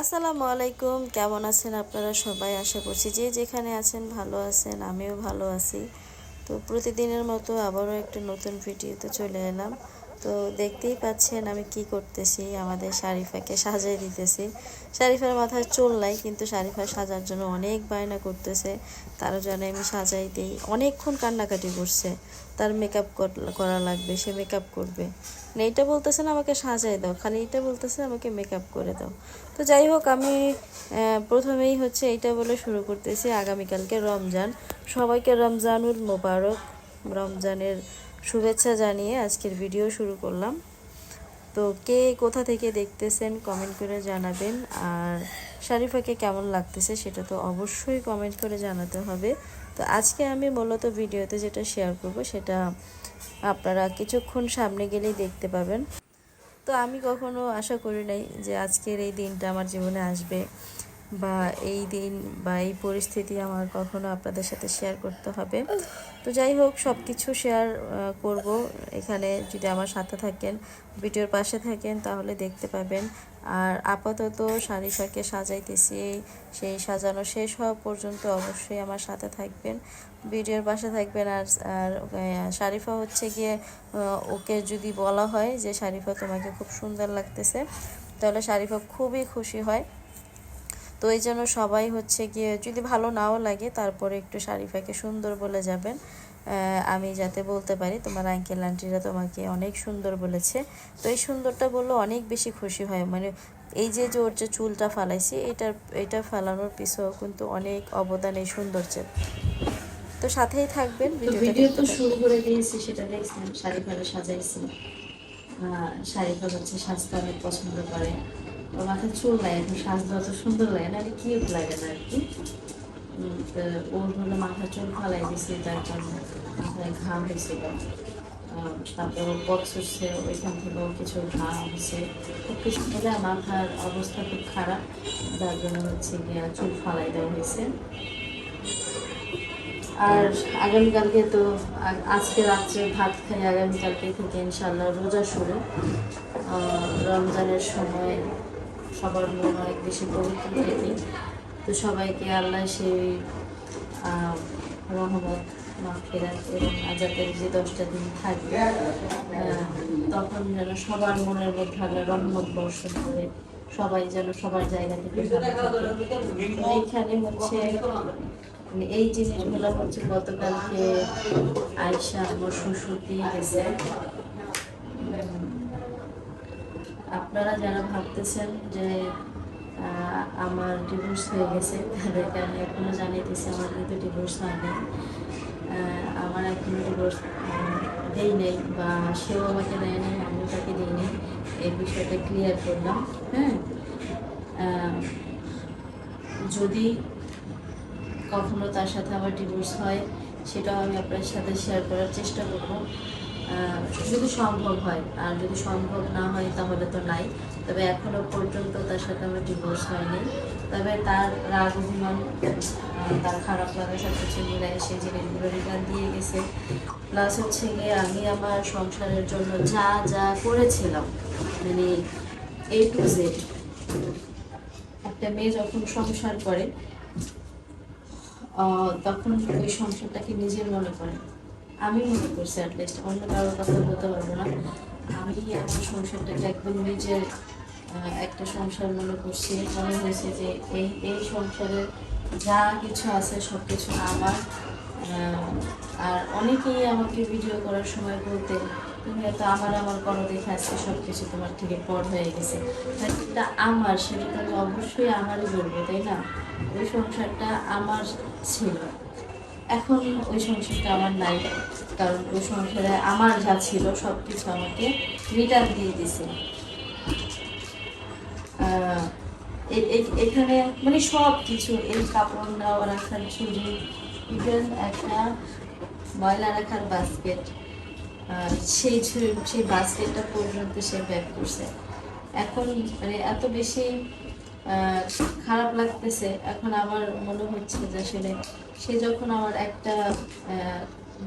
আসসালামু আলাইকুম। কেমন আছেন আপনারা সবাই? আশা করছি যে যেখানে আছেন ভালো আছেন, আমিও ভালো আছি। তো প্রতিদিনের মতো আবারও একটা নতুন ভিডিওতে চলে এলাম। তো দেখতেই পাচ্ছেন আমি কি করতেছি। আমাদের শারিফাকে সাজাই দিতেছি। শারিফার মাথায় চুল নাই, কিন্তু শারিফা সাজার জন্য অনেক বায়না করতেছে। তার জন্য আমি সাজাই দিই। অনেকক্ষণ কান্নাকাটি করছে। তার মেকআপ করা লাগবে, সে মেকআপ করবে। মানে এইটা বলতেছে না, আমাকে সাজাই দাও। খালি এটা বলতেছে, আমাকে মেকআপ করে দাও। তো যাই হোক, আমি প্রথমেই হচ্ছে এইটা বলে শুরু করতেছি। আগামীকালকে রমজান। সবাইকে রমজানুল মোবারক। রমজানের শুভেচ্ছা জানিয়ে আজকের ভিডিও শুরু করলাম। তো কে কোথা থেকে দেখতেছেন কমেন্ট করে জানাবেন। আর শারিফাকে কেমন লাগতেছে সেটা তো অবশ্যই কমেন্ট করে জানাতে হবে। তো আজকে আমি মূলত ভিডিওতে যেটা শেয়ার করব সেটা আপনারা কিছুক্ষণ সামনে গেলেই দেখতে পাবেন। তো আমি কখনো আশা করি নাই যে আজকের এই দিনটা আমার জীবনে আসবে। বা এই দিন বা এই পরিস্থিতি আমার কখনো আপনাদের সাথে শেয়ার করতে হবে। তো যাই হোক সব কিছু শেয়ার করব। এখানে যদি আমার সাথে থাকেন, ভিডিওর পাশে থাকেন, তাহলে দেখতে পাবেন। আর আপাতত শারিফাকে সাজাইতেছি। সেই সাজানো শেষ হওয়া পর্যন্ত অবশ্যই আমার সাথে থাকবেন। ভিডিওর পাশে থাকবেন। আর আর শারিফা হচ্ছে গিয়ে ওকে যদি বলা হয় যে, শারিফা, তোমাকে খুব সুন্দর লাগতেছে। তাহলে শারিফা খুবই খুশি হয়। তো এই জন্য সবাই হচ্ছে গিয়ে যদি ভালো নাও লাগে তারপরে একটু শারিফাকে সুন্দর বলে যাবেন। আমি যাতে বলতে পারি তোমার আঙ্কেল আন্টিরা তোমাকে অনেক সুন্দর বলেছে। তো এই সুন্দরটা বললে অনেক বেশি খুশি হয়। মানে এই যে যে ওর যে চুলটা ফালাইছি এটার এটা ফালানোর পিছেও কিন্তু অনেক অবদান এই সৌন্দর্যের। তো সাথেই থাকবেন ভিডিও তো শুরু করে দিয়েছি সেটা দেখছেন শাড়ি ফাড়ি সাজাইছি। শাড়ি হচ্ছে সাজতে অনেক পছন্দ করে। ওর মাথায় চুল নাই, এখন সাজতে অত সুন্দর লাগে না আর কিউট লাগে না আর কি ওর হলো মাথায় চুল ফালাই দিছি, তার জন্য মাথায় ঘাম হয়েছিল। তারপর ওর বক্স হচ্ছে ওইখান থেকেও কিছু ঘাম হচ্ছে খুব কিছু মিলে মাথার অবস্থা খুব খারাপ, যার জন্য হচ্ছে গিয়ে চুল ফালাই দেওয়া হয়েছে। আর আগামীকালকে তো আজকে রাত্রে ভাত খাই আগামীকালকে থেকে ইনশাল্লাহ রোজা শুরু। রমজানের সময় সবার মন অনেক বেশি পবিত্র থাকে তো সবাইকে আল্লাহ সেই রহমত মাফেরাত এবং আজাতের যে দশটা দিন থাকবে তখন যেন সবার মনের মধ্যে আল্লাহ রহমত বর্ষণ করে, সবাই যেন সবার জায়গা থাকে। এইখানে হচ্ছে মানে এই জিনিসগুলো হচ্ছে, গতকালকে আয়সা আমার শ্বশুর দিয়ে গেছে আপনারা যারা ভাবতেছেন যে আমার ডিভোর্স হয়ে গেছে তাদেরকে আমি এখনও জানিয়েছি আমার কিন্তু ডিভোর্স হয়নি। আহ, আমার এখনও ডিভোর্স দেই নেই বা সেও আমাকে দেয় নাই আমিও তাকে দিই নেই। এই বিষয়টা ক্লিয়ার করলাম হ্যাঁ? যদি কখনো তার সাথে আমার ডিভোর্স হয় সেটাও আমি আপনার সাথে শেয়ার করার চেষ্টা করব। যদি সম্ভব হয়, আর যদি সম্ভব না হয় তাহলে তো নাই। তবে এখনও পর্যন্ত তার সাথে আমার ডিভোর্স হয়নি। তবে তার রাগ, অভিমান তার খারাপ লাগা সব কিছু মিলাই সে জিনিসগুলো রিটার্ন দিয়ে গেছে। প্লাস হচ্ছে গিয়ে আমি আমার সংসারের জন্য যা যা করেছিলাম মানে এ টু জেড একটা মেয়ে যখন সংসার করে তখন ওই সংসারটাকে নিজের মনে করে। আমি মনে করছি অ্যাটলিস্ট অন্য কারোর কথা বলতে পারব না। আমি আমার সংসারটাকে একদম নিজের একটা সংসার মনে করছি। মনে হয়েছে যে এই এই সংসারের যা কিছু আছে সব কিছু আমার আর অনেকেই আমাকে ভিডিও করার সময় বলতে, তুমি এত আমার আমার করো, দেখে আজকে সব কিছু তোমার থেকে পর হয়ে গেছে। এটা আমার, সেটা তো অবশ্যই আমারই বলব, তাই না? ওই সংসারটা আমার ছিল। এখন ওই সংসারটা আমার নাই, কারণ ওই সংসারে আমার যা ছিল সব কিছু আমাকে রিটার্ন দিয়ে দিছে। এখানে মানে সব কিছু এই কাপড় নেওয়া রাখার ঝুড়ি ইভেন একটা ময়লা রাখার বাস্কেট সেই সেই বাস্কেটটা পর্যন্ত সে ব্যাগ করছে। এখন মানে এত বেশি খারাপ লাগতেছে, এখন আমার মনে হচ্ছে যে আসলে সে যখন আমার একটা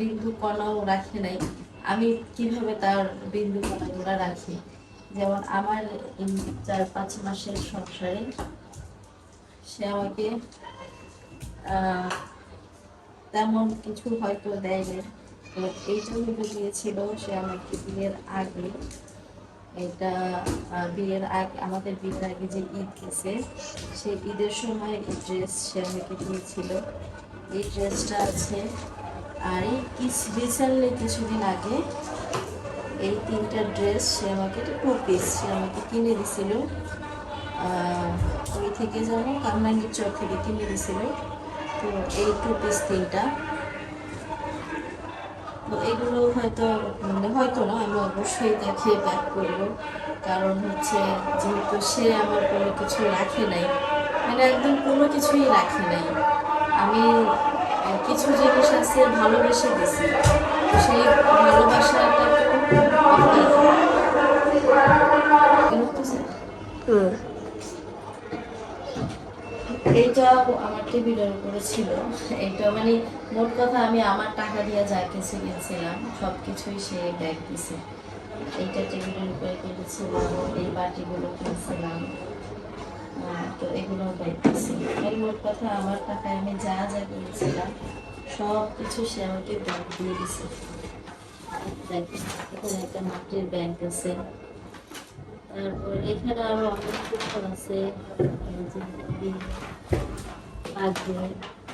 বিন্দু কণাও রাখে নাই, আমি কীভাবে তার বিন্দু কণাগুলো রাখি? যেমন আমার চার, পাঁচ মাসের সংসারে সে আমাকে তেমন কিছু হয়তো দেয়নি তো এইটা হয়তো দিয়েছিল সে আমাকে বিয়ের আগে। এটা বিয়ের আগে, আমাদের বিয়ের আগে যে ঈদ গেছে, সেই ঈদের সময় এই ড্রেস সে আমাকে দিয়েছিল। এই ড্রেসটা আছে। আর এই রিসেন্টলি কিছুদিন আগে এই তিনটা ড্রেস সে আমাকে টু পিস সে আমাকে কিনে দিছিল। ওই থেকে যেন কামরাঙ্গীর চর থেকে কিনে দিছিল। তো এই টু পিস তিনটা। তো এগুলো হয়তো মানে হয়তো না, আমি অবশ্যই দেখে ব্যাক করব। কারণ হচ্ছে যেহেতু সে আমার কোনো কিছু রাখে নাই মানে একদম কোনো কিছুই রাখে নাই। আমি কিছু জিনিস আছে ভালোবেসে দিছি সেই ভালোবাসাটা হুম এইটাও আমার টেবিলের উপরে ছিল। এইটা মানে মোট কথা আমি আমার টাকা দিয়ে যা কিছু কিনছিলাম সব কিছুই সে ব্যাগ দিছে। এইটা টেবিলের উপরে কিনেছিলাম এই বাটিগুলো কিনছিলাম। তো এগুলো দিছে এই মোট কথা আমার টাকায় আমি যা যা করেছিলাম সব কিছু সে আমাকে ব্যাগ দিয়ে দিছে। এখানে একটা মাটির ব্যাগ আছে। তারপর এখানে আরও অনেক কিছু আছে। আগে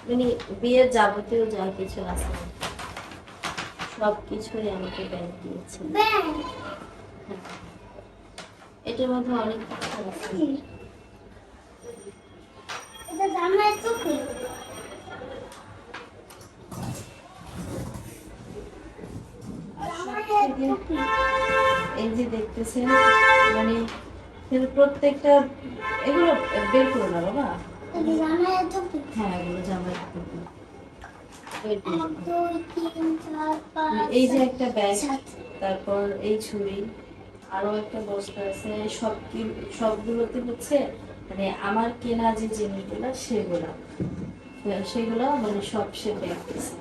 মানে বিয়ের যাবতীয় যা কিছু আছে সব কিছুই আমাকে ব্যাগ দিয়েছে। হ্যাঁ। এটার মধ্যে অনেক কিছু আছে এটা জামাই টুপি জামাইয়ের টুপি এই যে দেখতেছেন মানে প্রত্যেকটা এগুলো বের করো না বাবা। হ্যাঁ এগুলো জামাই এই যে একটা ব্যাগ তারপর এই ছুরি আরও একটা বস্তা আছে সব কি- সবগুলোতে হচ্ছে মানে আমার কেনা যে জিনিসগুলো, সেগুলো। সেগুলো মানে সব সে দিছে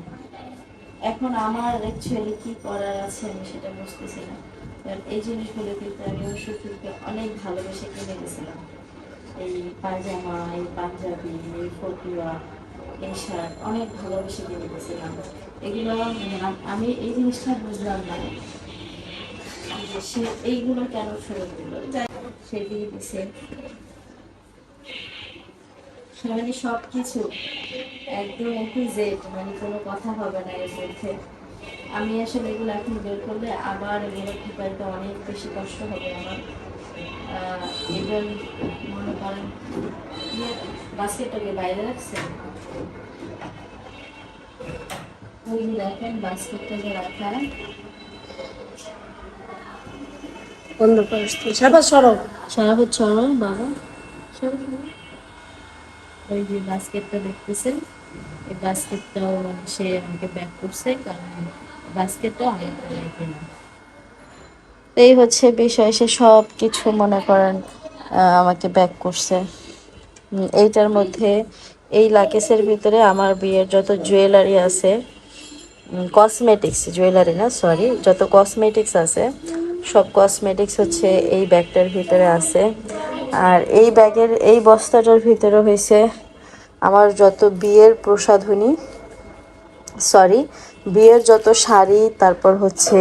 এখন আমার অ্যাকচুয়ালি কি করার আছে আমি সেটা বুঝতেছি না। কারণ এই জিনিসগুলো কিন্তু আমি থেকে অনেক ভালোবেসে কিনে গেছিলাম এই পায়জামা, এই পাঞ্জাবি, এই ফতুয়া, এই শার্ট অনেক ভালোবেসে কিনে গেছিলাম এগুলো মানে আমি এই জিনিসটা বুঝলাম না। সে এইগুলো কেন ফেরত দিল? যাই সে দিয়ে দিছে মানে সব কিছু একদম একটু জেড মানে কোনো কথা হবে না এর মধ্যে। আমি আসলে এগুলো এখন বের করলে আবার এগুলো ঢুকাইতে অনেক বেশি কষ্ট হবে আমার। এবার মনে করেন বাস্কেটটাকে বাইরে রাখছে ওই দেখেন বাস্কেটটা যে রাখা। বন্ধ করিস তুই সাবা সরব বাবা। সরো, সরো। ওই যে বাস্কেটটা দেখতেছেন? এই বাস্কেটটাও সে আমাকে ব্যাক করছে, কারণ বাস্কেটটাও অনেক লাগে না এই হচ্ছে বিষয়, সে সব কিছু মনে করেন আমাকে ব্যাক করছে। এইটার মধ্যে এই লাকেসের ভিতরে আমার বিয়ের যত জুয়েলারি আছে কসমেটিক্স জুয়েলারি না সরি যত কসমেটিক্স আছে, সব কসমেটিক্স হচ্ছে এই ব্যাগটার ভিতরে আছে। আর এই ব্যাগের, এই বস্তাটার ভিতরে হয়েছে আমার যত বিয়ের প্রসাধনী সরি বিয়ের যত শাড়ি, তারপর হচ্ছে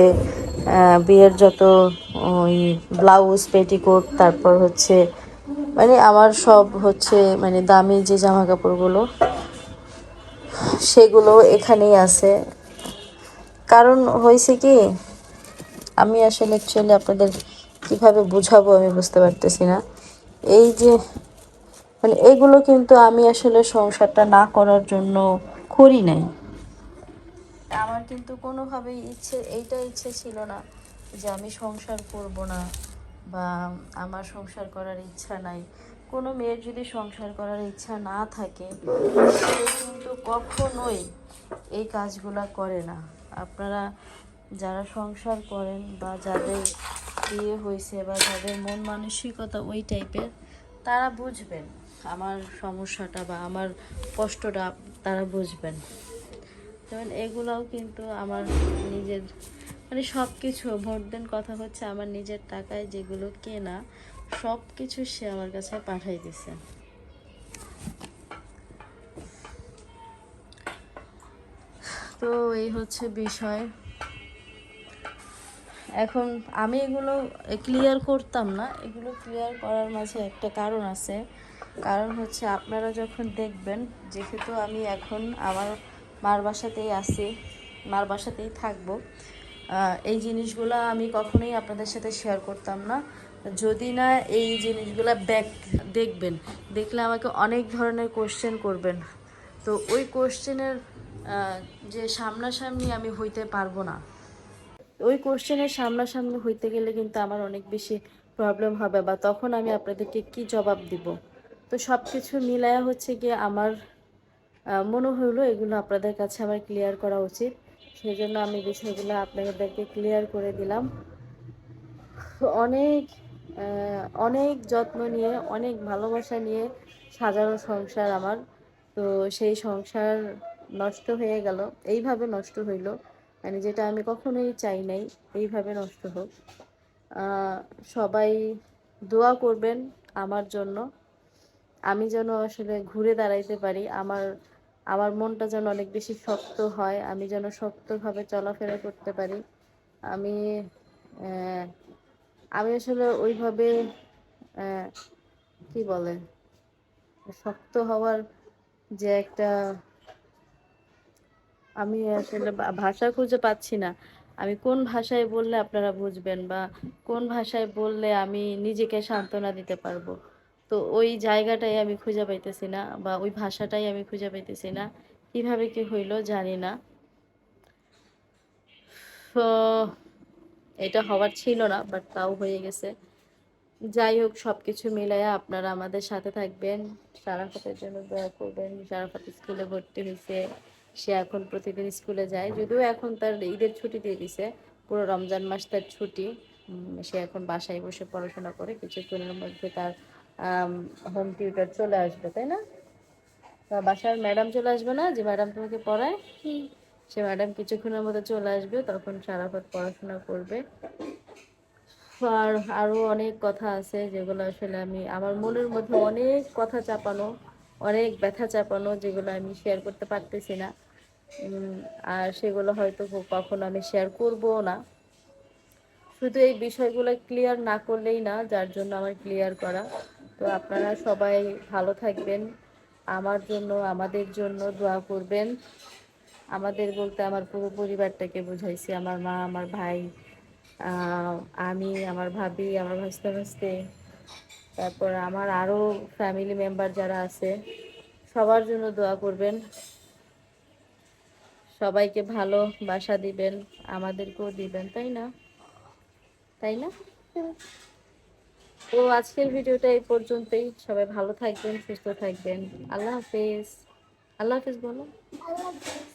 বিয়ের যত, ওই ব্লাউজ পেটিকোট তারপর হচ্ছে মানে আমার সব হচ্ছে মানে দামি যে জামা কাপড়গুলো সেগুলো এখানেই আছে। কারণ হয়েছে কি, আমি আসলে অ্যাকচুয়ালি আপনাদের কীভাবে বুঝাবো আমি বুঝতে পারতেছি না। এই যে মানে এগুলো কিন্তু আমি আসলে সংসারটা না করার জন্য করি নাই। আমার কিন্তু কোনোভাবেই ইচ্ছে, এইটা ইচ্ছে ছিল না যে আমি সংসার করব না বা আমার সংসার করার ইচ্ছা নাই। কোনো মেয়ের যদি সংসার করার ইচ্ছা না থাকে, সে কিন্তু কখনোই এই কাজগুলা করে না। আপনারা যারা সংসার করেন বা যাদের বিয়ে হয়েছে বা যাদের মন মানসিকতা ওই টাইপের তারা বুঝবেন আমার সমস্যাটা বা আমার কষ্টটা তারা বুঝবেন। যেমন এগুলাও কিন্তু আমার নিজের মানে সব কিছু ভোট দেন কথা হচ্ছে আমার নিজের টাকায় যেগুলো কেনা সব কিছু সে আমার কাছে পাঠাই দিছে। তো এই হচ্ছে বিষয়। এখন আমি এগুলো ক্লিয়ার করতাম না। এগুলো ক্লিয়ার করার মাঝে একটা কারণ আছে। কারণ হচ্ছে আপনারা যখন দেখবেন, যেহেতু আমি এখন আমার মার বাসাতেই আছি, মার বাসাতেই থাকব এই জিনিসগুলো আমি কখনোই আপনাদের সাথে শেয়ার করতাম না। যদি না এই জিনিসগুলো ব্যাক দেখবেন, দেখলে আমাকে অনেক ধরনের কোশ্চেন করবেন। তো ওই কোশ্চেনের যে সামনাসামনি আমি হইতে পারব না। ওই কোশ্চেনের সামনাসামনি হইতে গেলে কিন্তু আমার অনেক বেশি প্রবলেম হবে বা তখন আমি আপনাদেরকে কি জবাব দিব? তো সব কিছু মিলায়া হচ্ছে গিয়ে আমার মনে হলো এগুলো আপনাদের কাছে আমার ক্লিয়ার করা উচিত। সেই জন্য আমি বিষয়গুলো আপনাদেরকে ক্লিয়ার করে দিলাম। অনেক অনেক যত্ন নিয়ে, অনেক ভালোবাসা নিয়ে সাজানো সংসার আমার। তো সেই সংসার নষ্ট হয়ে গেল। এইভাবে নষ্ট হইল। মানে যেটা আমি কখনোই চাই নাই, এইভাবে নষ্ট হোক। সবাই দোয়া করবেন আমার জন্য। আমি যেন আসলে ঘুরে দাঁড়াইতে পারি, আমার আমার মনটা যেন অনেক বেশি শক্ত হয়, আমি যেন শক্তভাবে চলাফেরা করতে পারি। আমি আমি আসলে ওইভাবে কি বলে, শক্ত হওয়ার যে একটা আমি আসলে ভাষা খুঁজে পাচ্ছি না। আমি কোন ভাষায় বললে আপনারা বুঝবেন বা কোন ভাষায় বললে আমি নিজেকে সান্ত্বনা দিতে পারব? তো ওই জায়গাটাই আমি খুঁজে পাইতেছি না বা ওই ভাষাটাই আমি খুঁজে পাইতেছি না। কীভাবে কি হইল জানি না। তো এটা হওয়ার ছিল না বাট তাও হয়ে গেছে। যাই হোক সব কিছু মিলাইয়া আপনারা আমাদের সাথে থাকবেন। সারাফতের জন্য দোয়া করবেন। সারাফত স্কুলে ভর্তি হয়েছে সে এখন প্রতিদিন স্কুলে যায়। যদিও এখন তার ঈদের ছুটি দিয়ে দিছে পুরো রমজান মাস তার ছুটি। সে এখন বাসায় বসে পড়াশোনা করে কিছুক্ষণের মধ্যে তার হোম টিউটার চলে আসবে তাই না? তা বাসার ম্যাডাম চলে আসবে না? যে ম্যাডাম তোমাকে পড়ায়? সে ম্যাডাম কিছুক্ষণের মধ্যে চলে আসবে তখন সারাফত পড়াশোনা করবে। আর আরও অনেক কথা আছে যেগুলো আসলে আমি আমার মনের মধ্যে অনেক কথা চাপানো। অনেক ব্যথা চাপানো যেগুলো আমি শেয়ার করতে পারতেছি না। আর সেগুলো হয়তো কখনো আমি শেয়ার করবও না। শুধু এই বিষয়গুলো ক্লিয়ার না করলেই না, যার জন্য আমার ক্লিয়ার করা। তো আপনারা সবাই ভালো থাকবেন, আমার জন্য, আমাদের জন্য দোয়া করবেন। আমাদের বলতে আমার পুরো পরিবারটাকে বুঝাইছি, আমার মা, আমার ভাই আমি, আমার ভাবি, আমার ভাস্তে ভাস্তে। তারপর আমার আরও ফ্যামিলি মেম্বার যারা আছে, সবার জন্য দোয়া করবেন। সবাইকে ভালো বাসা দিবেন, আমাদেরকেও দিবেন, তাই না? তাই না? তো আজকের ভিডিওটা এই পর্যন্তই। সবাই ভালো থাকবেন, সুস্থ থাকবেন। আল্লাহ হাফেজ। আল্লাহ হাফেজ বলো। আল্লাহ হাফেজ।